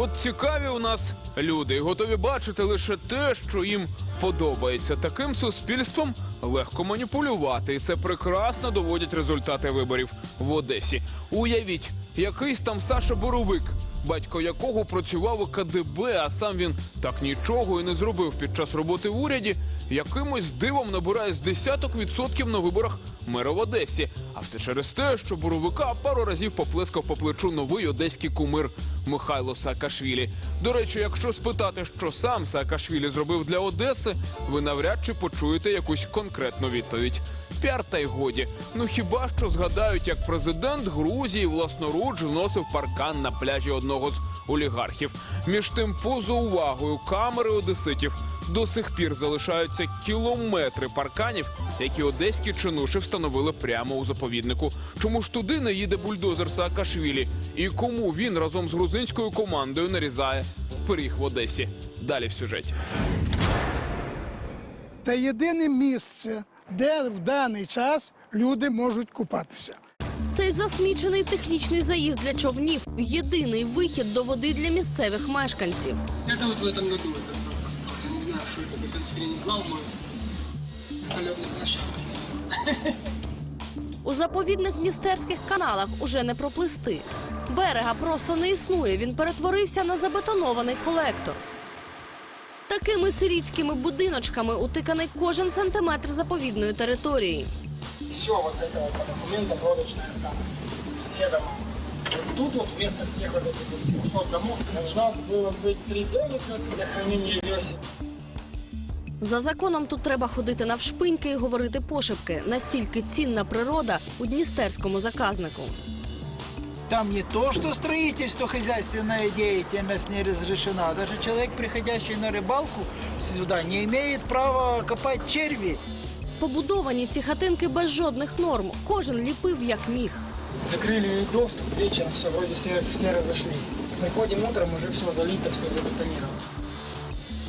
От цікаві у нас люди і готові бачити лише те, що їм подобається. Таким суспільством легко маніпулювати, і це прекрасно доводять результати виборів в Одесі. Уявіть, якийсь там Саша Боровик, батько якого працював у КДБ, а сам він так нічого і не зробив під час роботи в уряді. Якимось дивом набирає з десяток відсотків на виборах мера в Одесі. А все через те, що Боровика пару разів поплескав по плечу новий одеський кумир Михайло Саакашвілі. До речі, якщо спитати, що сам Саакашвілі зробив для Одеси, ви навряд чи почуєте якусь конкретну відповідь. Піар та й годі. Ну хіба що згадають, як президент Грузії власноруч зносив паркан на пляжі одного з олігархів. Між тим, поза увагою камери одеситів до сих пір залишаються кілометри парканів, які одеські чинуші встановили прямо у заповіднику. Чому ж туди не їде бульдозер Саакашвілі? І кому він разом з грузинською командою нарізає пиріг в Одесі? Далі в сюжеті. Це єдине місце, де в даний час люди можуть купатися. Цей засмічений технічний заїзд для човнів єдиний вихід до води для місцевих мешканців. Это вот в году это за конференц-зал был. Вертолетная площадка. У заповідних дністерських каналах уже не проплисти. Берега просто не існує. Він перетворився на забетонований колектор. Такими сирітськими будиночками утиканий кожен сантиметр заповідної території. Все вот это вот по документам лодочная станция. Все дома. Вот тут вот вместо всех вот этих вот 200 домов должно было быть три домика для хранения весел. За законом тут треба ходити навшпиньки і говорити пошепки. Настільки цінна природа у дністерському заказнику. Там не то, что строительство, хозяйственная деятельность не разрешена. Даже человек, приходящий на рыбалку сюда, не имеет права копать черви. Побудовані ці хатинки без жодних норм. Кожен ліпив як міг. Закрыли доступ, вечером все, вроде все, все разошлись. Приходим утром, уже все залито, все забетонировано.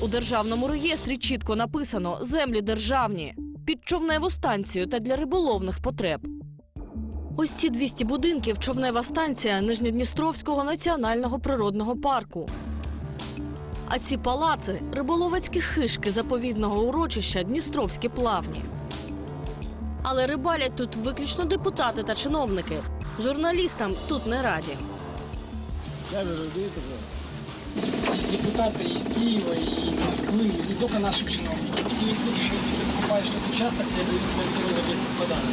У державному реєстрі чітко написано землі державні під човневу станцію та для риболовних потреб. Ось ці 200 будинків човнева станція Нижньодністровського національного природного парку. А ці палаци риболовецькі хишки заповідного урочища Дністровські плавні. Але рибалять тут виключно депутати та чиновники. Журналістам тут не раді Депутаты из Киева и из Москвы, и не только наших чиновников. Эти есть люди, что если ты покупаешь этот участок, тебе дают квартиру в Одессе в подарок.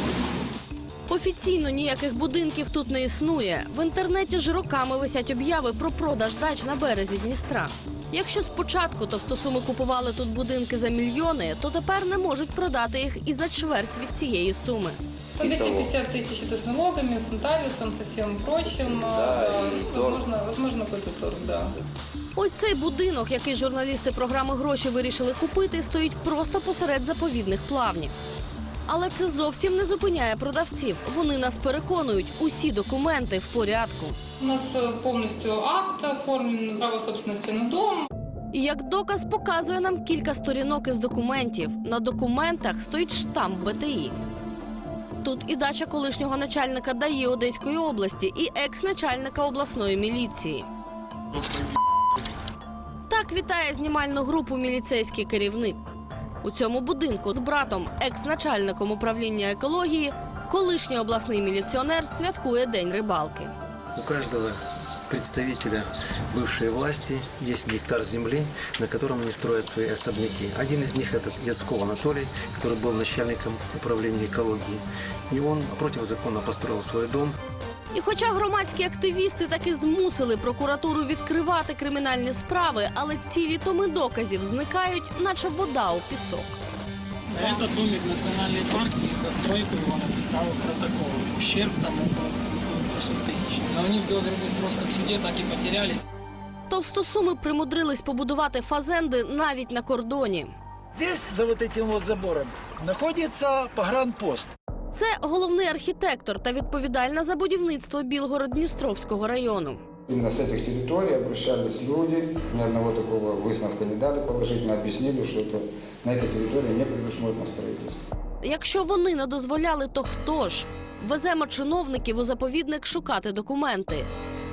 Офіційно ніяких будинків тут не існує. В інтернеті ж роками висять обяви про продаж дач на березі Дністра. Якщо спочатку товстосуми купували тут будинки за мільйони, то тепер не можуть продати їх і за чверть від цієї суми. По 250 тысяч это с налогами, с нотариусом, со всем прочим. Да, А, и торг. возможно, возможно, какой-то торг, да. Ось цей будинок, який журналісти програми гроші вирішили купити, стоїть просто посеред заповідних плавнів. Але це зовсім не зупиняє продавців. Вони нас переконують, усі документи в порядку. У нас э, полностью акт оформлен, право собственности на дом. І як доказ показує нам кілька сторінок із документів. На документах стоїть штамп БТІ. Тут і дача колишнього начальника ДАІ Одеської області, і екс-начальника обласної міліції. Так вітає знімальну групу міліцейський керівник. У цьому будинку з братом, екс-начальником управління екології, колишній обласний міліціонер святкує День рибалки. У каждого представителя бывшей власти есть гектар земли, на котором они строят свои особняки. Один из них этот Яцков Анатолий, который был начальником управления экологии. И он противозаконно построил свой дом. І, хоча громадські активісти так і змусили прокуратуру відкривати кримінальні справи, але цілі томи доказів зникають, наче вода у пісок. На этот домик национальный парк за стройку его протокол. Ущерб тому, 200-тисячні. Але вони в Білгородністровському суді так і потерялись. Товстосуми примудрились побудувати фазенди навіть на кордоні. Здесь, за вот этим забором, находится погранпост. Це головний архітектор та відповідальна за будівництво Білгород-Дністровського району. На с этих территорий обращались люди. Ни одного такого выставка не дали положити положительно, объяснили, що это на этой території не предусмотрено строительство. Якщо вони не дозволяли, то хто ж? Веземо чиновників у заповідник шукати документи.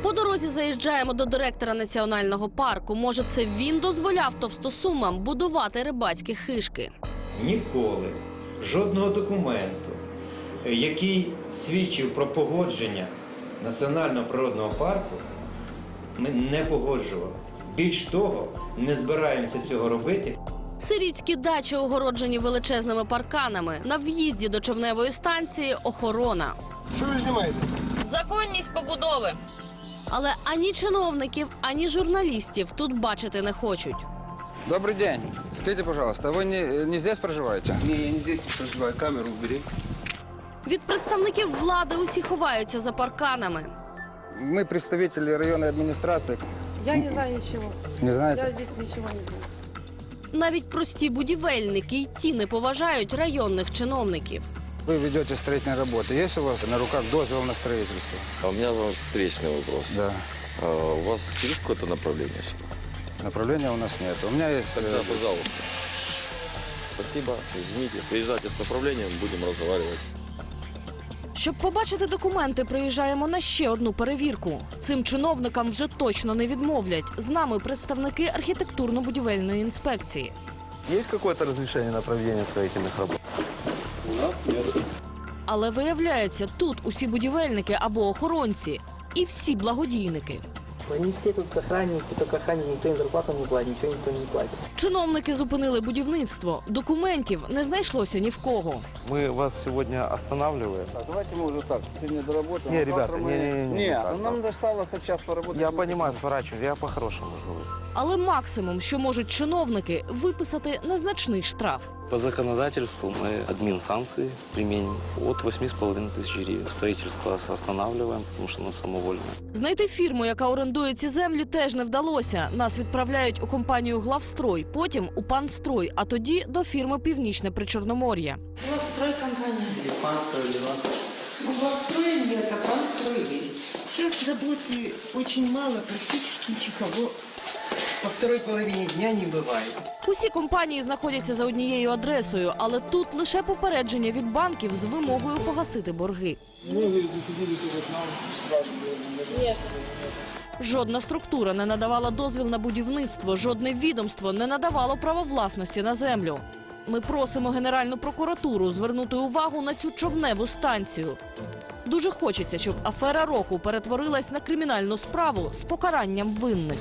По дорозі заїжджаємо до директора національного парку. Може, це він дозволяв товстосумам будувати рибацькі хишки. ніколи жодного документу, який свідчив про погодження національного природного парку, ми не погоджували. Більш того, не збираємося цього робити. Сирітські дачі огороджені величезними парканами. На в'їзді до човневої станції охорона. Что вы снимаете? Законність побудови. Але ані чиновників, ані журналістів тут бачити не хочуть. Добрый день. Скажите, пожалуйста, вы не, не здесь проживаете? Не, я не здесь проживаю. Камеру убери. Від представників влади усі ховаються за парканами. Мы представители районной администрации. Я не знаю ничего. Не знаете? Я здесь ничего не знаю. Навіть прості будівельники й ті не поважають районних чиновників. Вы ведете строительные работы. Есть у вас на руках дозвол на строительство? А у меня вам встречный вопрос. Да. А у вас есть какое-то направление сюда? Направления у нас нет. У меня есть... Тогда, э, пожалуйста. Спасибо, извините. Приезжайте с направлением, будем разговаривать. Щоб побачити документи, приїжджаємо на ще одну перевірку. Цим чиновникам вже точно не відмовлять. З нами представники архітектурно-будівельної інспекції. Є какое-то разрешение на проведення строїтельних робот? Але виявляється, тут усі будівельники або охоронці, і всі благодійники. Они все тут охранники, только охранники никто им зарплату не платит, ничего никто не платит. Чиновники зупинили будівництво. Документів не знайшлося ні в кого. Мы вас сегодня останавливаем. Давайте мы уже так, сегодня доработаем. Не, а ребята, завтра мы- не, не, не, не, Не, так, ну нам так. досталось час поработать. Я понимаю, сворачиваюсь, я по-хорошему говорю. Але максимум, що можуть чиновники, виписати незначний штраф. По законодательству мы админ санкции применим от 8,5 тысяч гривен. Строительство останавливаем, потому что оно самовольное. Знайти фірму, яка орендує ці землі, теж не вдалося. Нас відправляють у компанію Главстрой, потім у Панстрой, а тоді до фірми Північне Причорномор'я. Главстрой нет, а панстрой есть. Сейчас работы очень мало, практически никого во второй половине дня не бывает. Усі компанії знаходяться за однією адресою, але тут лише попередження від банків з вимогою погасити борги. Мы заходили тоже к нам, спрашивали, может, Жодна структура не надавала дозвіл на будівництво, жодне відомство не надавало право власності на землю. Ми просимо Генеральну прокуратуру звернути увагу на цю човневу станцію. Дуже хочеться, щоб афера року перетворилась на кримінальну справу з покаранням винних.